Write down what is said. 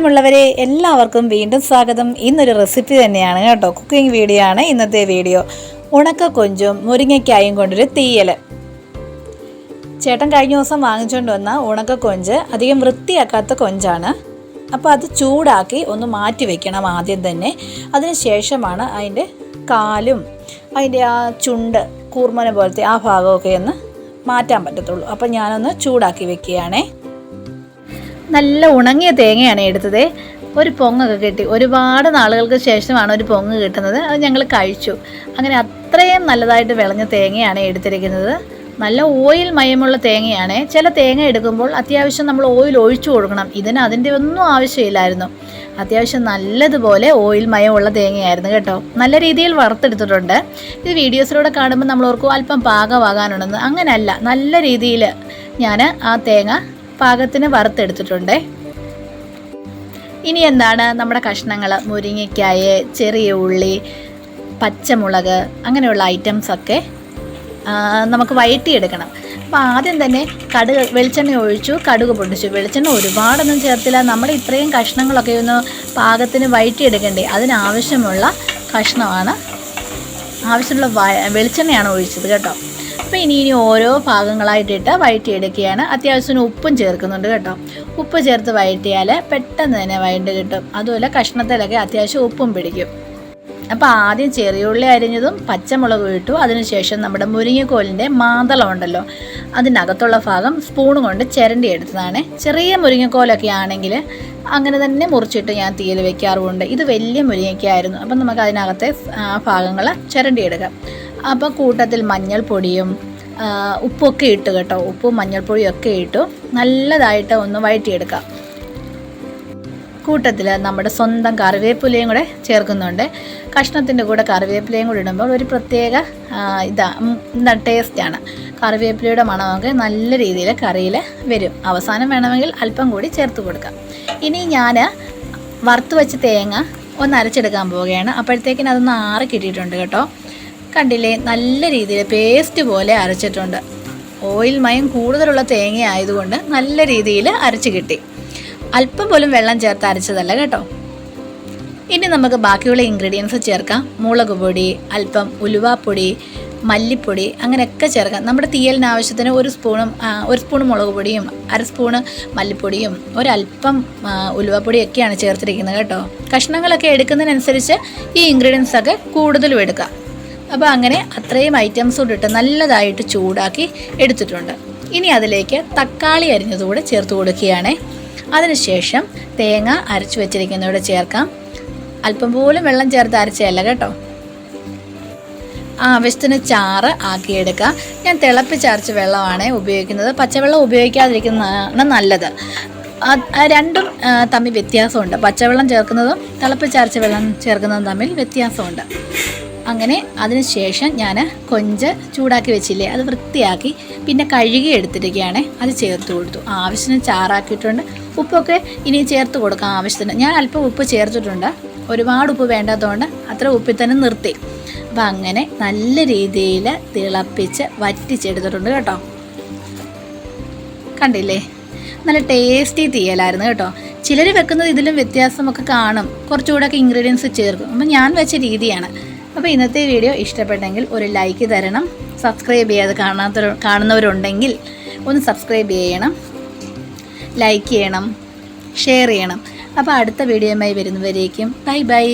പ്രിയമുള്ളവരെ എല്ലാവർക്കും വീണ്ടും സ്വാഗതം. ഇന്നൊരു റെസിപ്പി തന്നെയാണ് കേട്ടോ. കുക്കിംഗ് വീഡിയോ ആണ് ഇന്നത്തെ വീഡിയോ ഉണക്ക കൊഞ്ചും മുരിങ്ങയ്ക്കായും കൊണ്ടൊരു തീയൽ ചേട്ടൻ കഴിഞ്ഞ ദിവസം വാങ്ങിച്ചുകൊണ്ട് വന്ന ഉണക്ക കൊഞ്ച് അധികം വൃത്തിയാക്കാത്ത കൊഞ്ചാണ്. അപ്പോൾ അത് ചൂടാക്കി ഒന്ന് മാറ്റി വെക്കണം ആദ്യം തന്നെ. അതിന് ശേഷമാണ് അതിന്റെ കാലും അതിന്റെ ആ ചുണ്ട് കൂർമന പോലത്തെ ആ ഭാഗമൊക്കെ ഒന്ന് മാറ്റാൻ പറ്റത്തുള്ളൂ. അപ്പോൾ ഞാനൊന്ന് ചൂടാക്കി വെക്കുകയാണേ. നല്ല ഉണങ്ങിയ തേങ്ങയാണ് എടുത്തത്. ഒരു പൊങ്ങൊക്കെ കിട്ടി. ഒരുപാട് നാളുകൾക്ക് ശേഷമാണ് ഒരു പൊങ്ങ് കിട്ടുന്നത്. അത് ഞങ്ങൾ കഴിച്ചു. അങ്ങനെ അത്രയും നല്ലതായിട്ട് വിളഞ്ഞ തേങ്ങയാണ് എടുത്തിരിക്കുന്നത്. നല്ല ഓയിൽ മയമുള്ള തേങ്ങയാണ്. ചില തേങ്ങ എടുക്കുമ്പോൾ അത്യാവശ്യം നമ്മൾ ഓയിൽ ഒഴിച്ചു കൊടുക്കണം. ഇതിന് അതിന്റെ ഒന്നും ആവശ്യമില്ലായിരുന്നു. അത്യാവശ്യം നല്ലതുപോലെ ഓയിൽ മയമുള്ള തേങ്ങയായിരുന്നു കേട്ടോ. നല്ല രീതിയിൽ വറുത്തെടുത്തിട്ടുണ്ട്. ഇത് വീഡിയോസിലൂടെ കാണുമ്പോൾ നമ്മൾ ഓർക്കും അല്പം പാകമാകാനുണ്ടെന്ന്. അങ്ങനെയല്ല നല്ല രീതിയിൽ ഞാൻ ആ തേങ്ങ പാകത്തിന് വറുത്തെടുത്തിട്ടുണ്ട്. ഇനി എന്താണ് നമ്മുടെ കഷ്ണങ്ങൾ മുരിങ്ങയ്ക്കായ ചെറിയ ഉള്ളി പച്ചമുളക് അങ്ങനെയുള്ള ഐറ്റംസൊക്കെ നമുക്ക് വഴറ്റിയെടുക്കണം. അപ്പോൾ ആദ്യം തന്നെ കടുക് വെളിച്ചെണ്ണ ഒഴിച്ചു കടുക് പൊട്ടിച്ചു. വെളിച്ചെണ്ണ ഒരുപാടൊന്നും ചേർത്തില്ല. നമ്മൾ ഇത്രയും കഷ്ണങ്ങളൊക്കെ ഒന്ന് പാകത്തിന് വഴറ്റിയെടുക്കണ്ടേ? അതിനാവശ്യമുള്ള കഷ്ണമാണ് ആവശ്യമുള്ള വെളിച്ചെണ്ണയാണ് ഒഴിച്ചത് കേട്ടോ. അപ്പോൾ ഇനി ഇനി ഓരോ ഭാഗങ്ങളായിട്ടിട്ട് വഴറ്റിയെടുക്കുകയാണ്. അത്യാവശ്യത്തിന് ഉപ്പും ചേർക്കുന്നുണ്ട് കേട്ടോ. ഉപ്പ് ചേർത്ത് വഴറ്റിയാൽ പെട്ടെന്ന് തന്നെ വഴണ്ട് കിട്ടും. അതുപോലെ കഷ്ണത്തിലൊക്കെ അത്യാവശ്യം ഉപ്പും പിടിക്കും. അപ്പോൾ ആദ്യം ചെറിയുള്ളി അരിഞ്ഞതും പച്ചമുളക് ഇട്ടു. അതിനുശേഷം നമ്മുടെ മുരിങ്ങക്കോലിന്റെ മാന്തളം ഉണ്ടല്ലോ അതിനകത്തുള്ള ഭാഗം സ്പൂൺ കൊണ്ട് ചിരണ്ടി എടുത്തതാണ്. ചെറിയ മുരിങ്ങക്കോലൊക്കെ ആണെങ്കിൽ അങ്ങനെ തന്നെ മുറിച്ചിട്ട് ഞാൻ തീയിൽ വെക്കാറുമുണ്ട്. ഇത് വലിയ മുരിങ്ങയ്ക്കായിരുന്നു. അപ്പം നമുക്ക് അതിനകത്തെ ഭാഗങ്ങൾ ചിരണ്ടി എടുക്കാം അപ്പോൾ കൂട്ടത്തിൽ മഞ്ഞൾപ്പൊടിയും ഉപ്പൊക്കെ ഇട്ട് കേട്ടോ. ഉപ്പും മഞ്ഞൾപ്പൊടിയും ഒക്കെ ഇട്ടു നല്ലതായിട്ട് ഒന്ന് വഴറ്റിയെടുക്കാം. കൂട്ടത്തിൽ നമ്മുടെ സ്വന്തം കറിവേപ്പിലയും കൂടെ ചേർക്കുന്നുണ്ട്. കഷ്ണത്തിന്റെ കൂടെ കറിവേപ്പിലയും കൂടെ ഇടുമ്പോൾ ഒരു പ്രത്യേക ഇതാ എന്താ ടേസ്റ്റാണ്. കറിവേപ്പിലയുടെ മണമൊക്കെ നല്ല രീതിയിൽ കറിയിൽ വരും. അവസാനം വേണമെങ്കിൽ അല്പം കൂടി ചേർത്ത് കൊടുക്കാം. ഇനി ഞാൻ വറുത്ത് വെച്ച തേങ്ങ ഒന്ന് അരച്ചെടുക്കാൻ പോവുകയാണ്. അപ്പോഴത്തേക്കിന് അതൊന്ന് ആറി കിട്ടിയിട്ടുണ്ട് കേട്ടോ. കണ്ടില്ലേ? നല്ല രീതിയിൽ പേസ്റ്റ് പോലെ അരച്ചിട്ടുണ്ട്. ഓയിൽ മയം കൂടുതലുള്ള തേങ്ങ ആയതുകൊണ്ട് നല്ല രീതിയിൽ അരച്ച് കിട്ടി. അല്പം പോലും വെള്ളം ചേർത്ത് അരച്ചതല്ല കേട്ടോ. ഇനി നമുക്ക് ബാക്കിയുള്ള ഇൻഗ്രീഡിയൻസ് ചേർക്കാം. മുളക് പൊടി അല്പം ഉലുവാപ്പൊടി മല്ലിപ്പൊടി അങ്ങനെയൊക്കെ ചേർക്കാം. നമ്മുടെ തീയലിന് ആവശ്യത്തിന് ഒരു സ്പൂണും ഒരു സ്പൂൺ മുളക് പൊടിയും അര സ്പൂണ് മല്ലിപ്പൊടിയും ഒരല്പം ഉലുവപ്പൊടിയൊക്കെയാണ് ചേർത്തിരിക്കുന്നത് കേട്ടോ. കഷ്ണങ്ങളൊക്കെ എടുക്കുന്നതിനനുസരിച്ച് ഈ ഇൻഗ്രീഡിയൻസ് ഒക്കെ കൂടുതലും എടുക്കാം. അപ്പോൾ അങ്ങനെ അത്രയും ഐറ്റംസ് ഇട്ട് നല്ലതായിട്ട് ചൂടാക്കി എടുത്തിട്ടുണ്ട്. ഇനി അതിലേക്ക് തക്കാളി അരിഞ്ഞതുകൂടെ ചേർത്ത് കൊടുക്കുകയാണ്. അതിനുശേഷം തേങ്ങ അരച്ചു വെച്ചിരിക്കുന്നതോടെ ചേർക്കാം. അല്പം പോലും വെള്ളം ചേർത്ത് അരച്ചല്ല കേട്ടോ. ആവശ്യത്തിന് ചാറ് ആക്കിയെടുക്കാം ഞാൻ തിളപ്പിച്ചരച്ച വെള്ളമാണ് ഉപയോഗിക്കുന്നത്. പച്ചവെള്ളം ഉപയോഗിക്കാതിരിക്കുന്നതാണ് നല്ലത്. രണ്ടും തമ്മിൽ വ്യത്യാസമുണ്ട്. പച്ചവെള്ളം ചേർക്കുന്നതും തിളപ്പിച്ചരച്ച വെള്ളം ചേർക്കുന്നതും തമ്മിൽ വ്യത്യാസമുണ്ട്. അങ്ങനെ അതിനുശേഷം ഞാൻ കൊഞ്ച് ചൂടാക്കി വെച്ചില്ലേ അത് വൃത്തിയാക്കി പിന്നെ കഴുകി എടുത്തിരിക്കുകയാണ്. അത് ചേർത്ത് കൊടുത്തു. ആവശ്യത്തിന് ചാറാക്കിയിട്ടുണ്ട്. ഉപ്പൊക്കെ ഇനി ചേർത്ത് കൊടുക്കാം ആവശ്യത്തിന്. ഞാൻ അല്പം ഉപ്പ് ചേർത്തിട്ടുണ്ട്. ഒരുപാട് ഉപ്പ് വേണ്ടാത്തതുകൊണ്ട് അത്ര ഉപ്പിൽ തന്നെ നിർത്തി. അപ്പം അങ്ങനെ നല്ല രീതിയിൽ തിളപ്പിച്ച് വറ്റിച്ചെടുത്തിട്ടുണ്ട് കേട്ടോ. കണ്ടില്ലേ? നല്ല ടേസ്റ്റി തീയലായിരുന്നു കേട്ടോ. ചിലർ വെക്കുന്നത് ഇതിലും വ്യത്യാസമൊക്കെ കാണും. കുറച്ചുകൂടെയൊക്കെ ഇൻഗ്രീഡിയൻസ് ചേർക്കും. അപ്പം ഞാൻ വെച്ച രീതിയാണ്. അപ്പോൾ ഇന്നത്തെ വീഡിയോ ഇഷ്ടപ്പെട്ടെങ്കിൽ ഒരു ലൈക്ക് തരണം. സബ്സ്ക്രൈബ് ചെയ്യാതെ കാണാത്ത കാണുന്നവരുണ്ടെങ്കിൽ ഒന്ന് സബ്സ്ക്രൈബ് ചെയ്യണം. ലൈക്ക് ചെയ്യണം. ഷെയർ ചെയ്യണം. അപ്പോൾ അടുത്ത വീഡിയോയുമായി വരുന്നവരേക്കും. Bye bye